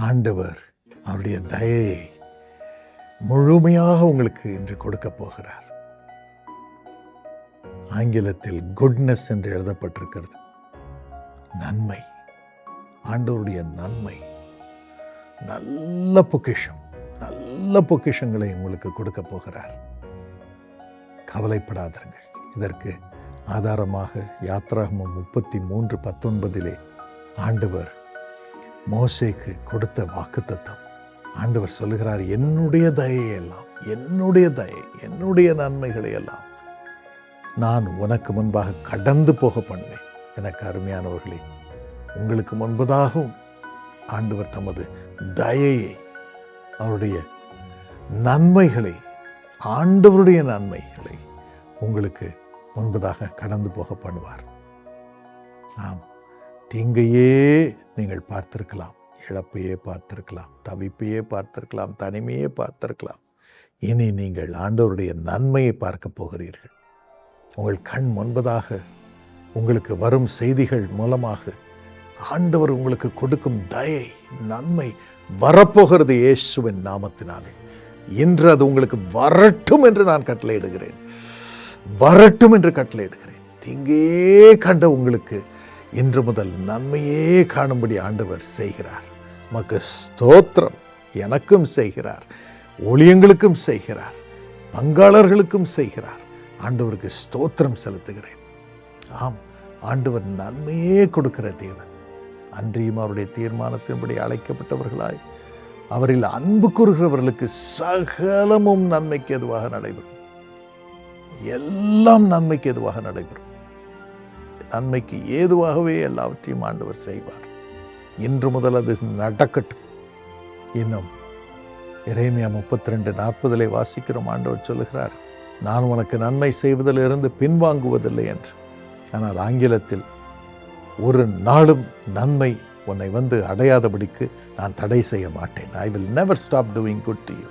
ஆண்டவர் அவருடைய தயையை முழுமையாக உங்களுக்கு இன்று கொடுக்க போகிறார். ஆங்கிலத்தில் குட்னஸ் என்று எழுதப்பட்டிருக்கிறது. நன்மை. ஆண்டவருடைய நன்மை. நல்ல பொக்கிஷம். நல்ல பொக்கிஷங்களை உங்களுக்கு கொடுக்க போகிறார். கவலைப்படாதீர்கள். இதற்கு ஆதாரமாக யாத்ராகமம் முப்பத்தி மூன்று பத்தொன்பதிலே ஆண்டவர் மோசேக்கு கொடுத்த வாக்குத்தத்தம். ஆண்டவர் சொல்லுகிறார் என்னுடைய தயையெல்லாம் என்னுடைய தயை என்னுடைய நன்மைகளை எல்லாம் நான் உனக்கு முன்பாக கடந்து போக பண்ணுவேன். எனக்கு அருமையானவர்களே உங்களுக்கு முன்பதாகவும் ஆண்டவர் தமது தயையை அவருடைய நன்மைகளை ஆண்டவருடைய நன்மைகளை உங்களுக்கு முன்பதாக கடந்து போக பண்ணுவார். ஆம் தீங்கையே நீங்கள் பார்த்திருக்கலாம். இழப்பையே பார்த்திருக்கலாம். தவிப்பையே பார்த்திருக்கலாம். தனிமையே பார்த்திருக்கலாம். இனி நீங்கள் ஆண்டவருடைய நன்மையை பார்க்க போகிறீர்கள். உங்கள் கண் முன்பதாக உங்களுக்கு வரும் செய்திகள் மூலமாக ஆண்டவர் உங்களுக்கு கொடுக்கும் தயை நன்மை வரப்போகிறது இயேசுவின் நாமத்தினாலே. இன்று அது உங்களுக்கு வரட்டும் என்று நான் கட்டளையிடுகிறேன். வரட்டும் என்று கட்டளையிடுகிறேன். திங்கே கண்ட உங்களுக்கு இன்று முதல் நன்மையே காணும்படி ஆண்டவர் செய்கிறார். மக்கு ஸ்தோத்திரம் எனக்கும் செய்கிறார். ஊழியங்களுக்கும் செய்கிறார். பங்காளர்களுக்கும் செய்கிறார். ஆண்டவருக்கு ஸ்தோத்திரம் செலுத்துகிறேன். ஆம் ஆண்டவர் நன்மையே கொடுக்கிற தேவன். அன்றியும் அவருடைய தீர்மானத்தின்படி அழைக்கப்பட்டவர்களாய் அவரில் அன்பு கூறுகிறவர்களுக்கு சகலமும் நன்மைக்கு எதுவாக நடைபெறும்? எல்லாம் நன்மைக்கு எதுவாக நடைபெறும்? நன்மைக்கு ஏதுவாகவே எல்லாவற்றையும் ஆண்டவர் செய்வார். இன்று முதல் அது நடக்கட்டும். இன்னும் இறைமையா முப்பத்தி ரெண்டு நாற்பதிலே வாசிக்கிறோம். ஆண்டவர் சொல்லுகிறார் நான் உனக்கு நன்மை செய்வதிலிருந்து பின்வாங்குவதில்லை என்று. ஆனால் ஆங்கிலத்தில் ஒரு நாளும் நன்மை உன்னை வந்து அடையாதபடிக்கு நான் தடை செய்ய மாட்டேன். I will never stop doing good to you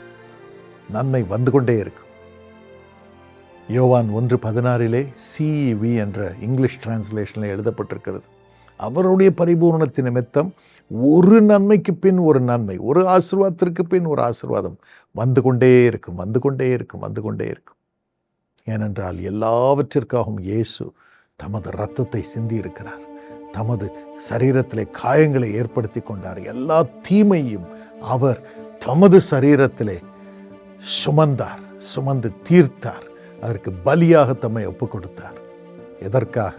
நன்மை வந்து கொண்டே இருக்கும். யோவான் ஒன்று பதினாறிலே சிஇவி என்ற இங்கிலீஷ் டிரான்ஸ்லேஷனில் எழுதப்பட்டிருக்கிறது. அவருடைய பரிபூர்ணத்தின் நிமித்தம் ஒரு நன்மைக்கு பின் ஒரு நன்மை ஒரு ஆசிர்வாதத்திற்கு பின் ஒரு ஆசிர்வாதம் வந்து கொண்டே இருக்கும் வந்து கொண்டே இருக்கும் வந்து கொண்டே இருக்கும். ஏனென்றால் எல்லாவற்றிற்காகவும் இயேசு தமது ரத்தத்தை சிந்தி இருக்கிறார் தமது சரீரத்திலே காயங்களை ஏற்படுத்தி கொண்டார். எல்லா தீமையும் அவர் தமது சரீரத்திலே சுமந்தார் சுமந்து தீர்த்தார். அதற்கு பலியாக தம்மை ஒப்பு கொடுத்தார் எதற்காக?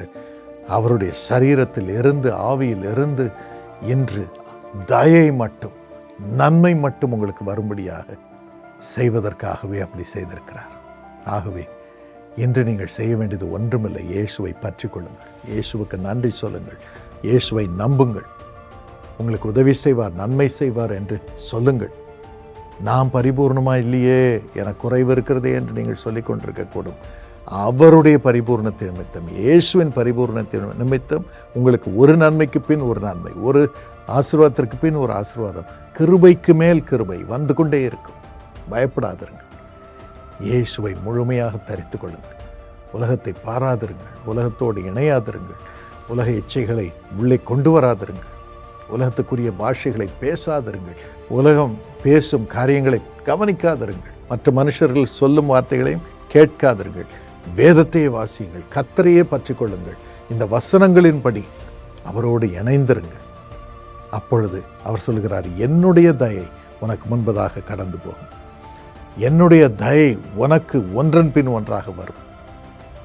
அவருடைய சரீரத்தில் இருந்து ஆவியில் இருந்து இன்று தயை மட்டும் நன்மை மட்டும் உங்களுக்கு வரும்படியாக செய்வதற்காகவே அப்படி செய்திருக்கிறார். ஆகவே இன்று நீங்கள் செய்ய வேண்டியது ஒன்றுமில்லை. இயேசுவை பற்றி கொள்ளுங்கள். இயேசுவுக்கு நன்றி சொல்லுங்கள். இயேசுவை நம்புங்கள். உங்களுக்கு உதவி செய்வார் நன்மை செய்வார் என்று சொல்லுங்கள். நாம் பரிபூர்ணமா இல்லையே என குறைவு இருக்கிறதே என்று நீங்கள் சொல்லிக் கொண்டிருக்கக்கூடும். அவருடைய பரிபூர்ணத்தின் நிமித்தம் இயேசுவின் பரிபூர்ணத்தின் நிமித்தம் உங்களுக்கு ஒரு நன்மைக்கு பின் ஒரு நன்மை ஒரு ஆசீர்வாதத்திற்கு பின் ஒரு ஆசீர்வாதம். கிருபைக்கு மேல் கிருபை வந்து கொண்டே இருக்கும். பயப்படாதிருங்கள். இயேசுவை முழுமையாக தரித்து கொள்ளுங்கள். உலகத்தை பாராதிருங்கள். உலகத்தோடு இணையாதிருங்கள். உலக இச்சைகளை உள்ளே கொண்டு வராதிருங்கள். உலகத்துக்குரிய பாஷைகளை பேசாதிருங்கள். உலகம் பேசும் காரியங்களை கவனிக்காதிருங்கள். மற்ற மனுஷர்கள் சொல்லும் வார்த்தைகளையும் கேட்காதிருங்கள். வேதத்தையே வாசியுங்கள். கத்தரையே பற்றி கொள்ளுங்கள் இந்த வசனங்களின்படி அவரோடு இணைந்திருங்கள். அப்பொழுது அவர் சொல்கிறார் என்னுடைய தயை உனக்கு முன்பதாக கடந்து போகும். என்னுடைய தயை உனக்கு ஒன்றன் பின் ஒன்றாக வரும்.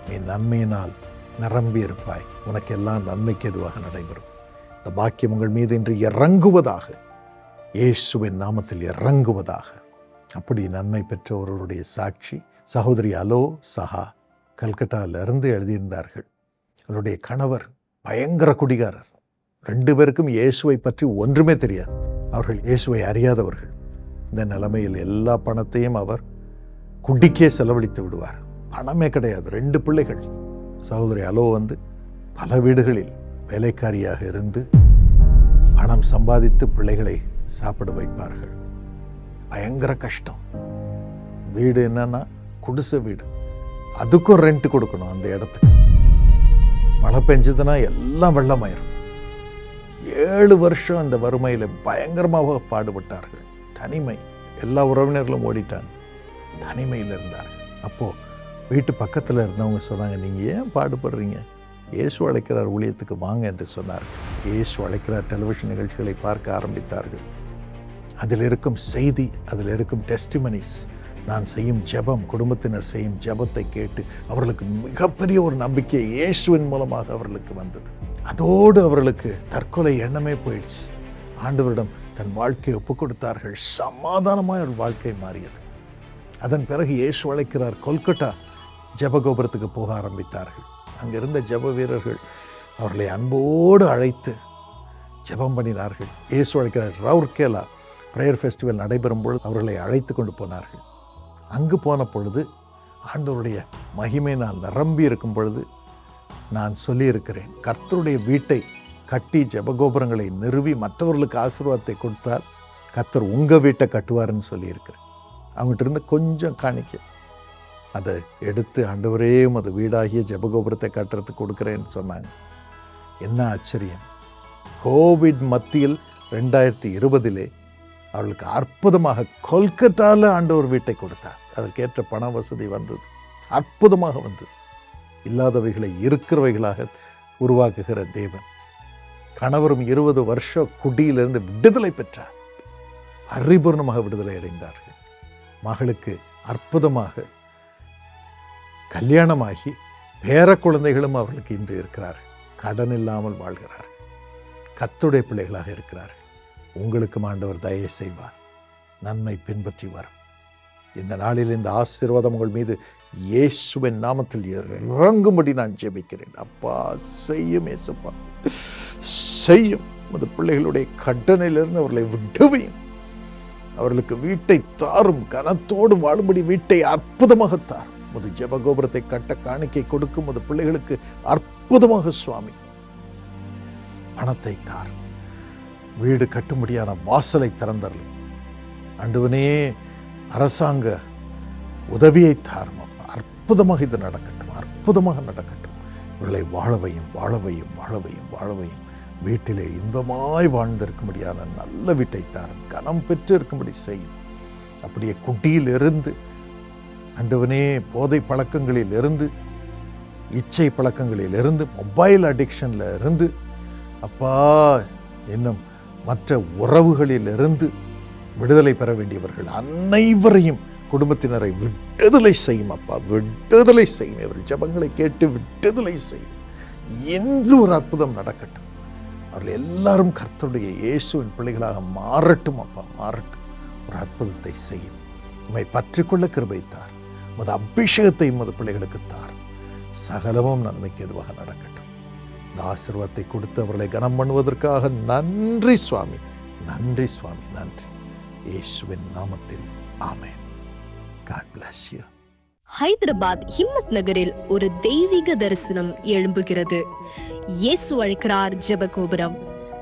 நீ நன்மையினால் நிரம்பியிருப்பாய். உனக்கெல்லாம் உனக்கு எல்லாம் நன்மைக்கு எதுவாக நடைபெறும்? அந்த பாக்கியம் உங்கள் மீது இன்று இறங்குவதாக இயேசுவின் நாமத்தில் இறங்குவதாக. அப்படி நன்மை பெற்ற ஒருவருடைய சாட்சி சகோதரி அலோ சஹா கல்கட்டாவிலிருந்து எழுதியிருந்தார்கள். அவருடைய கணவர் பயங்கர குடிகாரர். ரெண்டு பேருக்கும் இயேசுவை பற்றி ஒன்றுமே தெரியாது. அவர்கள் இயேசுவை அறியாதவர்கள். இந்த நிலைமையில் எல்லா பணத்தையும் அவர் குடிக்கே செலவழித்து விடுவார். பணமே கிடையாது. ரெண்டு பிள்ளைகள். சகோதரி அலோ வந்து பல வீடுகளில் வேலைக்காரியாக இருந்து பணம் சம்பாதித்து பிள்ளைகளை சாப்பிட வைப்பார்கள். பயங்கர கஷ்டம். வீடு என்னன்னா குடிசை வீடு. அதுக்கும் ரெண்ட் கொடுக்கணும் அந்த இடத்துக்கு. மழை பெஞ்சதுன்னா எல்லாம் வெள்ளமாயிரும். ஏழு வருஷம் அந்த வறுமையில் பயங்கரமாக பாடுபட்டார்கள். தனிமை. எல்லா உறவினர்களும் ஓடிட்டாங்க. தனிமையில் இருந்தார்கள். அப்போது வீட்டு பக்கத்தில் இருந்தவங்க சொன்னாங்க நீங்கள் ஏன் பாடுபடுறீங்க? இயேசு அழைக்கிறார் ஊழியத்துக்கு வாங்க என்று சொன்னார். இயேசு அழைக்கிறார் டெலிவிஷன் நிகழ்ச்சிகளை பார்க்க ஆரம்பித்தார்கள். அதில் இருக்கும் செய்தி அதில் இருக்கும் டெஸ்டிமனிஸ் நான் செய்யும் ஜெபம் குடும்பத்தினர் செய்யும் ஜெபத்தை கேட்டு அவர்களுக்கு மிகப்பெரிய ஒரு நம்பிக்கை இயேசுவின் மூலமாக அவர்களுக்கு வந்தது. அதோடு அவர்களுக்கு தற்கொலை எண்ணமே போயிடுச்சு. ஆண்டவரிடம் தன் வாழ்க்கையை ஒப்புக் கொடுத்தார்கள். சமாதானமாக ஒரு வாழ்க்கை மாறியது. அதன் பிறகு இயேசு அழைக்கிறார் கொல்கட்டா ஜெபகோபுரத்துக்கு போக ஆரம்பித்தார்கள். அங்கிருந்த ஜெப வீரர்கள் அவர்களை அன்போடு அழைத்து ஜெபம் பண்ணினார்கள். இயேசு அழைக்கிறார் ரவுர்கேலா ப்ரேயர் ஃபெஸ்டிவல் நடைபெறும் பொழுது அவர்களை அழைத்து கொண்டு போனார்கள். அங்கு போன பொழுது ஆண்டவருடைய மகிமை நான் நிரம்பி இருக்கும் பொழுது நான் சொல்லியிருக்கிறேன் கர்த்தருடைய வீட்டை கட்டி ஜபகோபுரங்களை நிறுவி மற்றவர்களுக்கு ஆசீர்வாதத்தை கொடுத்தால் கர்த்தர் உங்கள் வீட்டை கட்டுவாருன்னு சொல்லியிருக்கிறேன் அவங்ககிட்ட இருந்து கொஞ்சம் காணிக்க. அதை எடுத்து ஆண்டவரே அது வீடாகிய ஜபகோபுரத்தை கட்டுறதுக்கு கொடுக்குறேன்னு சொன்னாங்க. என்ன ஆச்சரியம். கோவிட் மத்தியில் ரெண்டாயிரத்தி இருபதிலே அவர்களுக்கு அற்புதமாக கொல்கத்தாவில் ஆண்டவர் வீட்டை கொடுத்தார். அதற்கேற்ற பண வசதி வந்தது. அற்புதமாக வந்தது. இல்லாதவைகளை இருக்கிறவைகளாக உருவாக்குகிற தேவன் கணவரும் இருபது வருஷ குடியிலிருந்து விடுதலை பெற்றார். அறிபூர்ணமாக விடுதலை அடைந்தார்கள். மகளுக்கு அற்புதமாக கல்யாணமாகி பேர குழந்தைகளும் அவர்களுக்கு இன்று இருக்கிறார்கள். கடன் இல்லாமல் வாழ்கிறார்கள். கத்துடைய பிள்ளைகளாக இருக்கிறார்கள். உங்களுக்கும் ஆண்டவர் தயவு செய்வார். நன்மை பின்பற்றி வரும். இந்த நாளில் இந்த ஆசீர்வாதம் உங்கள் மீது இயேசுவின் நாமத்தில் இறங்கும்படி நான் ஜெபிக்கிறேன். அப்பா செய்யும் ஏசப்பா செய்யும். அந்த பிள்ளைகளுடைய கடனிலிருந்து அவர்களை விடுவையும். அவர்களுக்கு வீட்டை தாரும். கனத்தோடு வாழும்படி வீட்டை அற்புதமாக தாரும். முது ஜெபகோபுரத்தை கட்ட காணிக்கை கொடுக்கும் அது பிள்ளைகளுக்கு அற்புதமாக சுவாமி. பணத்தை தார் வீடு கட்டும்படியான வாசலை திறந்தரலும் அண்டுவனே அரசாங்க உதவியை தாரும் அற்புதமாக இது நடக்கட்டும் அற்புதமாக நடக்கட்டும். இவர்களை வாழவையும் வாழவையும் வாழவையும் வாழவையும் வீட்டிலே இன்பமாய் வாழ்ந்திருக்கும்படியான நல்ல வீட்டை தாரும் கனம் பெற்று இருக்கும்படி செய்யும். அப்படியே குட்டியில் இருந்து அண்டவனே போதை பழக்கங்களில் இருந்து இச்சை பழக்கங்களில் இருந்து மொபைல் அடிக்ஷனில் இருந்து அப்பா இன்னும் மற்ற உறவுகளில் இருந்து விடுதலை பெற வேண்டியவர்கள் அனைவரையும் குடும்பத்தினரை விடுதலை செய்யும் அப்பா விடுதலை செய்யும். இவர்கள் ஜபங்களை கேட்டு விடுதலை செய்யும். என்று ஒரு அற்புதம் நடக்கட்டும். அவர்கள் எல்லாரும் கர்த்தருடைய இயேசுவின் பிள்ளைகளாக மாறட்டும் அப்பா மாறட்டும். ஒரு அற்புதத்தை செய்யும். உண்மை பற்றிக்கொள்ள கிருபைத்தார். உமது அபிஷேகத்தை உமது பிள்ளைகளுக்கு தார். சகலமும் நன்மைக்கு எதுவாக நடக்கட்டும். இந்த ஆசீர்வாதத்தை கொடுத்து அவர்களை கனம் பண்ணுவதற்காக நன்றி சுவாமி நன்றி சுவாமி நன்றி. இயேசுவின் நாமத்தில் காட் ஹைதராபாத் ஹிம்மத் நகரில் ஒரு தெய்வீக தரிசனம் எழும்புகிறது. இயேசு அழைக்கிறார் ஜெபகோபுரம்.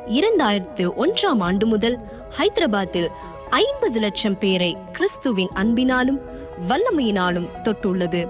இரண்டாயிரத்து ஒன்றாம் ஆண்டு முதல் ஹைதராபாத்தில் ஐம்பது லட்சம் பேரை கிறிஸ்துவின் அன்பினாலும் வல்லமையினாலும் தொட்டுள்ளது.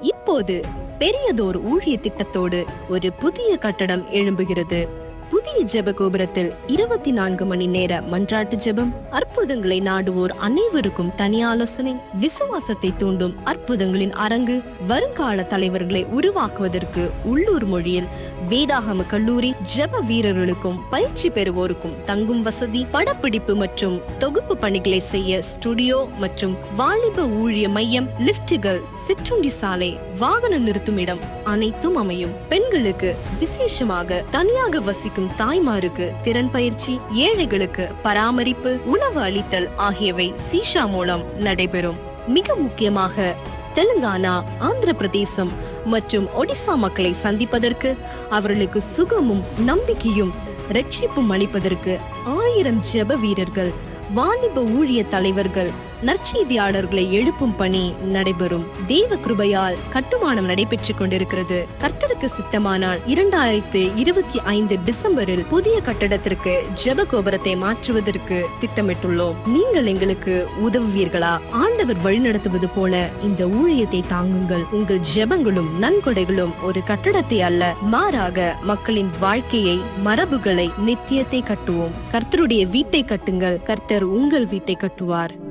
இப்போது பெரியதோர் ஊழிய திட்டத்தோடு ஒரு புதிய கட்டடம் எழும்புகிறது. புதிய ஜெப கோபுரத்தில் இருபத்தி நான்கு மணி நேர மன்றாட்டு ஜெபம். அற்புதங்களை நாடுவோர் அனைவருக்கும் தனி ஆலோசனை. விசுவாசத்தை தூண்டும் அற்புதங்களின் அரங்கு. வருங்கால தலைவர்களை உருவாக்குவதற்கு உள்ளூர் மொழியில் வேதாகம கல்லூரி ஜெப வீரர்களுக்கும் பயிற்சி பெறுவோருக்கும் தங்கும் வசதி. படப்பிடிப்பு மற்றும் தொகுப்பு பணிகளை செய்ய ஸ்டுடியோ மற்றும் வாலிப ஊழிய மையம் லிப்டுகள் சிற்றுண்டி சாலை வாகன நிறுத்தும் இடம் அனைத்தும் அமையும். பெண்களுக்கு விசேஷமாக தனியாக வசிக்கும் தாய்மாருக்கு திறன் பயிற்சி ஏழைகளுக்கு பராமரிப்பு உணவு அளித்தல் ஆகியவை சீஷா மூலம் நடைபெறும். மிக முக்கியமாக தெலுங்கானா ஆந்திர பிரதேசம் மற்றும் ஒடிசா மக்களை சந்திப்பதற்கு அவர்களுக்கு சுகமும் நம்பிக்கையும் ரட்சிப்பும் அளிப்பதற்கு ஆயிரம் ஜெப வீரர்கள் வாலிப ஊழிய தலைவர்கள் நற்செய்தியாளர்களை எழுப்பும் பணி நடைபெறும். தெய்வ கிருபையால் கட்டுமானம் நடைபெற்றுக் கொண்டிருக்கிறது. கர்த்தருக்கு சித்தமானால் இரண்டாயிரத்து இருபத்தி ஐந்து டிசம்பரில் புதிய கட்டடத்திற்கு ஜெப கோபுரத்தை மாற்றுவதற்கு திட்டமிட்டுள்ளோம். நீங்கள் எங்களுக்கு உதவுவீர்களா? ஆண்டவர் வழிநடத்துவது போல இந்த ஊழியத்தை தாங்குங்கள். உங்கள் ஜெபங்களும் நன்கொடைகளும் ஒரு கட்டடத்தை அல்ல மாறாக மக்களின் வாழ்க்கையை மரபுகளை நித்தியத்தை கட்டுவோம். கர்த்தருடைய வீட்டை கட்டுங்கள். கர்த்தர் உங்கள் வீட்டை கட்டுவார்.